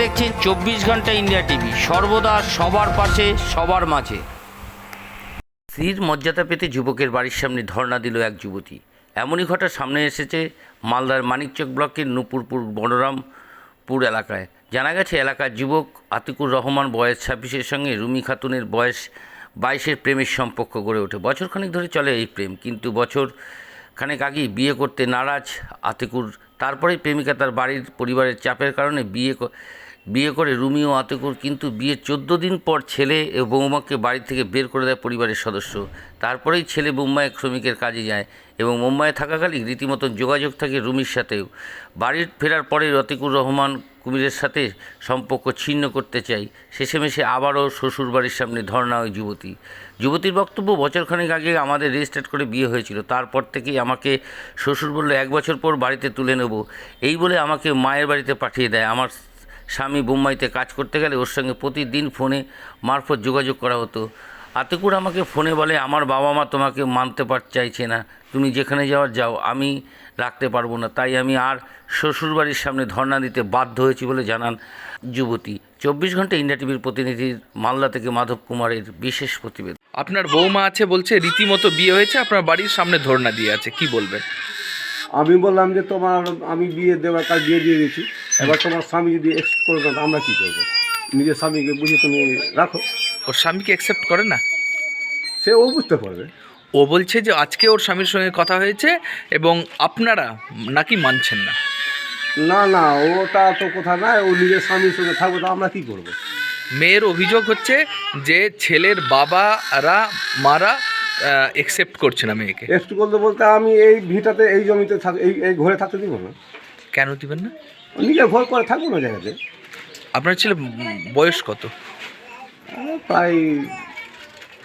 দেখছেন চব্বিশ ঘণ্টা ইন্ডিয়া টিভি। সর্বদা সবার পাশে, সবার মাঝে। স্ত্রীর মর্যাদা পেতে যুবকের বাড়ির সামনে ধর্ণা দিল এক যুবতী। এমনই ঘটনা সামনে এসেছে মালদার মানিকচক ব্লকের নুপুরপুর বনরামপুর এলাকায়। জানা গেছে, এলাকার যুবক আতিকুর রহমান বয়স ছাব্বিশের সঙ্গে রুমি খাতুনের বয়স বাইশের প্রেমের সম্পর্ক গড়ে ওঠে। বছরখানেক ধরে চলে এই প্রেম, কিন্তু বছর খানেক আগেই বিয়ে করতে নারাজ আতিকুর। তারপরেই প্রেমিকা তার বাড়ির পরিবারের চাপের কারণে বিয়ে বিয়ে করে রুমি ও আতিকুর, কিন্তু বিয়ের চোদ্দ দিন পর ছেলে বৌমাকে বাড়ি থেকে বের করে দেয় পরিবারের সদস্য। তারপরেই ছেলে মুম্বাইয়ে শ্রমিকের কাজে যায় এবং মুম্বাইয়ে থাকাকালীন রীতিমতন যোগাযোগ থাকে রুমির সাথেও। বাড়ির ফেরার পরে রতিকুর রহমান কুমিরের সাথে সম্পর্ক ছিন্ন করতে চাই শেষেমেশে আবারও শ্বশুর বাড়ির সামনে ধর্ণা ওই যুবতী। যুবতীর বক্তব্য বছরখানেক আগে আমাদের রেজিস্টার্ড করে বিয়ে হয়েছিল। তারপর থেকেই আমাকে শ্বশুর বলল, এক বছর পর বাড়িতে তুলে নেব। এই বলে আমাকে মায়ের বাড়িতে পাঠিয়ে দেয়। আমার স্বামী বোম্বাইতে কাজ করতে গেলে ওর সঙ্গে প্রতিদিন ফোনে মারফত যোগাযোগ করা হতো। আতিকুর আমাকে ফোনে বলে আমার বাবা মা তোমাকে মানতে পার চাইছে না। তুমি যেখানে যাওয়ার যাও। আমি রাখতে পারব না। তাই আমি আর শ্বশুরবাড়ির সামনে ধর্ণা দিতে বাধ্য হয়েছি বলে জানান যুবতী। চব্বিশ ঘণ্টা ইন্ডিয়া টিভির প্রতিনিধি মালদা থেকে মাধব কুমারের বিশেষ প্রতিবেদন। আপনার বৌমা আছে বলছে রীতিমতো বিয়ে হয়েছে আপনার বাড়ির সামনে ধর্ণা দিয়ে আছে। কি বলবেন? আমি বললাম যে তোমার আমি বিয়ে দেওয়ার কাজ বিয়ে দিয়ে দিয়েছি। এবার তোমার স্বামী যদি এক্সেপ্ট করে না আমরা কী করব? নিজের স্বামীকে বুঝে তুমি রাখো। ওর স্বামীকে অ্যাকসেপ্ট করে না? সে ও বুঝতে পারবে। ও বলছে যে আজকে ওর স্বামীর সঙ্গে কথা হয়েছে এবং আপনারা নাকি মানছেন না। না না ওটা তো কথা নাই ও নিজের স্বামীর সঙ্গে থাকবে তো আমরা কী করব? মেয়ের অভিযোগ হচ্ছে যে ছেলের বাবারা মারা অ্যাকসেপ্ট করছে না মেয়েকে। একটু বলতে বলতে আমি এই ভিটাতে এই জমিতে থাক এই এই ঘরে থাকতে দিব না। কেন দিবেন না? নিজের ঘর করে থাকব না জায়গাতে। আপনার ছেলে বয়স কত? প্রায়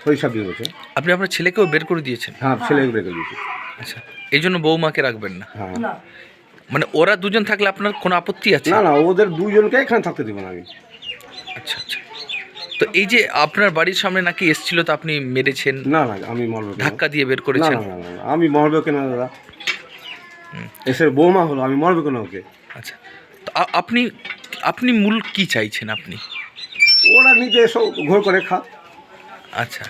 ছয় বছর আপনি আপনার ছেলেকেও বের করে দিয়েছেন? হ্যাঁ ছেলে করে দিয়েছি। আচ্ছা এই জন্য বৌমাকে রাখবেন না? হ্যাঁ। মানে ওরা দুজন থাকলে আপনার কোনো আপত্তি আছে? না না ওদের দুজনকে এখানে থাকতে দিব না আমি। আচ্ছা আচ্ছা। তো এই যে আপনার বাড়ির সামনে নাকি এসছিল তো আপনি মেরেছেন? না না আমি মরবো ধাক্কা দিয়ে বের করেছেন? না না, আমি মরবে কেন দাদা? এসে বৌমা হলো আমি মরবে কেন ওকে? আচ্ছা। আপনি আপনি মূল কি চাইছেন আপনি? ওরা নিজে এসব ঘর করে খা আচ্ছা।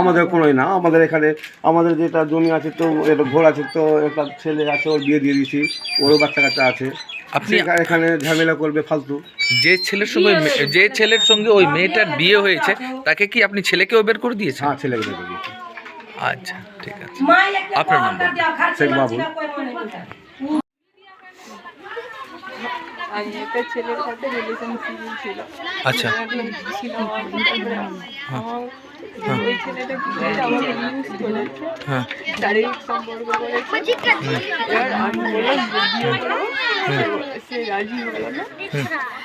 আমাদের কোনোই না আমাদের এখানে আমাদের যেটা জমি আছে তো এটা ঘর আছে তো একটা ছেলে আছে ওর বিয়ে দিয়ে দিয়েছি ওরও বাচ্চা কাচ্চা আছে। আপনি এখানে ঝামেলা করবে ফালতু। যে ছেলের সঙ্গে যে ছেলের সঙ্গে ওই মেয়েটার বিয়ে হয়েছে তাকে কি আপনি ছেলেকেও বের করে দিয়েছেন? হ্যাঁ ছেলেকে রেখে দিয়েছি। আচ্ছা ঠিক আছে। আপনার নাম। শেখ বাবুল। আমি একটা ছেলের সাথে রিলেশনশিপ ছিল। আচ্ছা। ছিল আমার ওই ছেলেটা কি আমাকে ইউজ করেছে? হ্যাঁ। শারীরিক সম্পর্ক করেছে। এবার আমি বললাম বিয়ে করব তো সে রাজি হলো না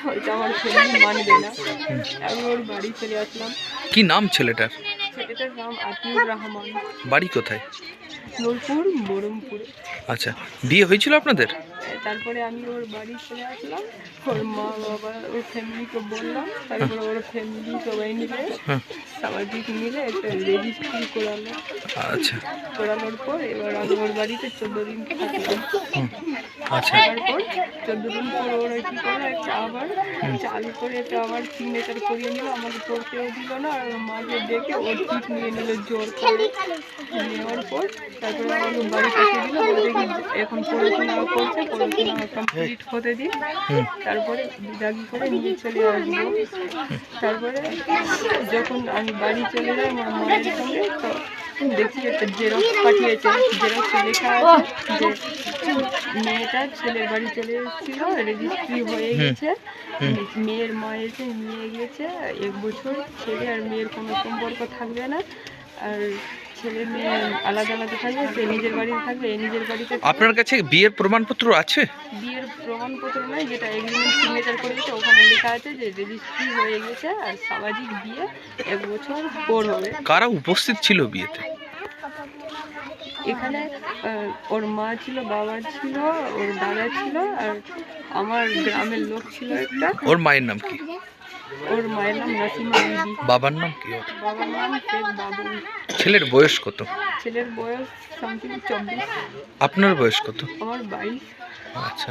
হয়তো আমার ছেলে মানবে না। আমি ওর বাড়ি চলে আসলাম। কি নাম ছেলেটার? ছেলেটার নাম আতিউর রহমান। বাড়ি কোথায়? নূরপুর বরমপুরে। আচ্ছা। বিয়ে হয়েছিল আপনাদের? তারপরে আমি ওর বাড়ি চলে আসলাম। ওর মা বাবা ওর ফ্যামিলিকে বললাম। তারপরে ওর ফ্যামিলি সবাই মিলে। সামাজিক মিলে একটা রেজিস্ট্রি করালো। আচ্ছা। করানোর পর এবার আমি ওর বাড়িতে চোদ্দ দিন থাকলাম। আচ্ছা। তারপর চোদ্দ দিন পর ওরা কি করল একটা আবার চালু করে একটা আবার সিগনেচার করিয়ে নিল। আমাকে পড়তেও দিল না আর মাকে ডেকে ওর ঠিক নিয়ে নিল জোর করে। নেওয়ার পর তারপরে আমাকে বাড়ি পাঠিয়ে দিল। এখন পড়াশোনা করছে পড়াশোনা কমপ্লিট হতে দিন তারপরে বিদাগি করে নিয়ে চলে আসব। তারপরে যখন আমি বাড়ি চলে যাই আমার মায়ের সঙ্গে তো দেখি একটা জেরক্স পাঠিয়েছে। জেরক্সে লেখা আছে যে মেয়েটা ছেলের বাড়ি চলে এসেছিল রেজিস্ট্রি হয়ে গেছে। মেয়ের মা এসে নিয়ে গেছে। এক বছর ছেলে আর মেয়ের কোনো সম্পর্ক থাকবে না। আর ছেলে মেয়ে আলাদা আলাদা থাকবে সে নিজের বাড়িতে থাকবে এ নিজের বাড়িতে থাকবে। আপনার কাছে বিয়ের প্রমাণপত্র আছে? বিয়ের প্রমাণপত্র নয় যেটা এগ্রিমেন্ট সিগনেচার করেছে ওখানে লেখা আছে যে রেজিস্ট্রি হয়ে গেছে আর সামাজিক বিয়ে এক বছর পর হবে। কারা উপস্থিত ছিল বিয়েতে? এখানে আহ, ওর মা ছিল বাবা ছিল ওর দাদা ছিল আর আমার গ্রামের লোক ছিল একটা। ওর মায়ের নাম কি? ওর মায়ের নাম নাসিমা বিবি বাবার নাম কি ওর? বাবার নাম শেখ বাবু ছেলের বয়স কত? ছেলের বয়স সামথিং চব্বিশ। আপনার বয়স কত? আমার বাইশ আচ্ছা।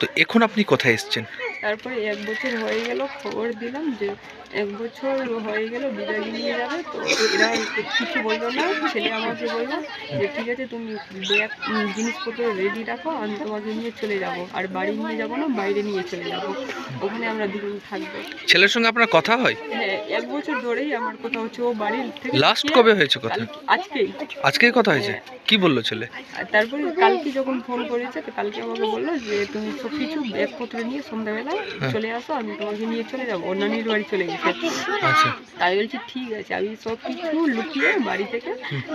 তো এখন আপনি কোথায় এসছেন? তারপরে এক বছর হয়ে গেল খবর দিলাম যে এক বছর হয়ে গেল বিদায় নিয়ে যাবে তো এরা কিছু বলল না ছেলে আমাকে বলল যে ঠিক আছে তুমি ব্যাগ জিনিসপত্র রেডি রাখো আমি তোমাকে নিয়ে চলে যাব। আর বাড়ি নিয়ে যাব না বাইরে নিয়ে চলে যাব। ওখানে আমরা দুজন থাকব। ছেলের সঙ্গে আপনার কথা হয়? হ্যাঁ এক বছর ধরেই আমার কথা হচ্ছে ও বাড়ির থেকে লাস্ট কবে হয়েছে কথা? আজকেই। আজকেই কথা হয়েছে? কি বলল ছেলে? তারপরে কালকে যখন ফোন করেছে তো কালকে আমাকে বলল যে তুমি সব কিছু ব্যাগপত্র নিয়ে সন্ধ্যাবেলা চলে আসো আমি তোমাকে নিয়ে চলে যাব। ওর নানির বাড়ি চলে গেছে। আচ্ছা। তাই বলছি ঠিক আছে আমি সব কিছু লুকিয়ে বাড়ি থেকে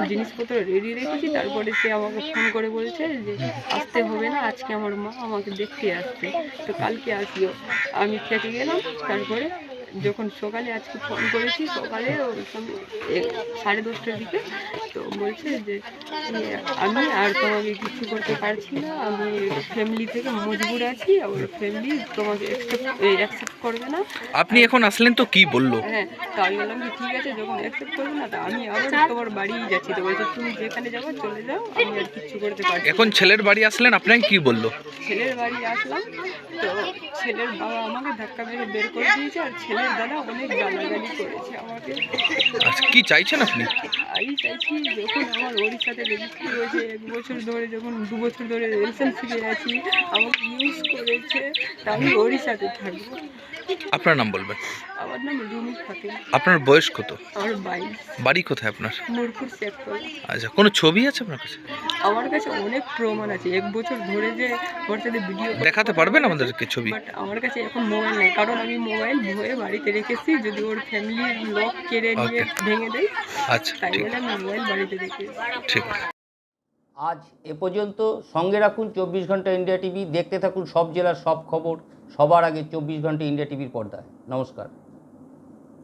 জিনিসপত্র রেডি রেখেছি। তারপরে সে আমাকে ফোন করে বলছে যে আসতে হবে না আজকে আমার মা আমাকে দেখতে আসছে তো কালকে আসিও আমি থেকে গেলাম তারপরে যখন সকালে আজকে ফোন করেছি সকালে সাড়ে দশটার দিকে তো বলছে যে আমি আর তোমাকে কিছু করতে পারছি না আমি ফ্যামিলি থেকে মজবুর আছি আর ফ্যামিলি তোমাকে অ্যাকসেপ্ট করবে না। আপনি এখন আসলেন তো কি বলল? হ্যাঁ তো আমি বললাম যে ঠিক আছে যখন অ্যাকসেপ্ট করবে না তা আমি আবার তোমার বাড়িই যাচ্ছি। তো বলছে তুমি যেখানে যাব চলে যাও আমি আর কিচ্ছু করতে পারছি না। এখন ছেলের বাড়ি আসলেন আপনাকে কি বলল? ছেলের বাড়ি আসলাম তো ছেলের বাবা আমাকে ধাক্কা মেরে বের করে দিয়েছে আর ছেলের দাদা অনেক গালাগালি করেছে আমাকে। আচ্ছা কি চাইছেন আপনি? আমি চাইছি যখন আমার ওড়িশাতে রেজিস্ট্রি হয়েছে এক বছর ধরে যখন দু বছর ধরে রিলেশনশিপে আছি আমাকে ইউজ করেছে তা আমি ওড়িশাতে থাকব। আপনার নাম বলবেন? আমার নাম রুমি খাতুন আপনার বয়স কত? আমার বাইশ। বাড়ি কোথায় আপনার? নূরপুর সেক্টর আচ্ছা কোনো ছবি আছে আপনার কাছে? আমার কাছে অনেক প্রমাণ আছে। এক বছর ধরে যে ওর ভিডিও দেখাতে পারবেন আমাদেরকে ছবি? বাট আমার কাছে এখন মোবাইল নেই কারণ আমি মোবাইল ভয়ে বাড়িতে রেখেছি যদি ওর ফ্যামিলি লক কেড়ে নিয়ে ভেঙে দেয় আচ্ছা তাই আমি মোবাইল বাড়িতে রেখেছি। ঠিক। আছে আজ এ পর্যন্ত সঙ্গে রাখুন চব্বিশ ঘণ্টা ইন্ডিয়া টিভি দেখতে থাকুন সব জেলার সব খবর সবার আগে চব্বিশ ঘণ্টা ইন্ডিয়া টিভির পর্দায়। নমস্কার।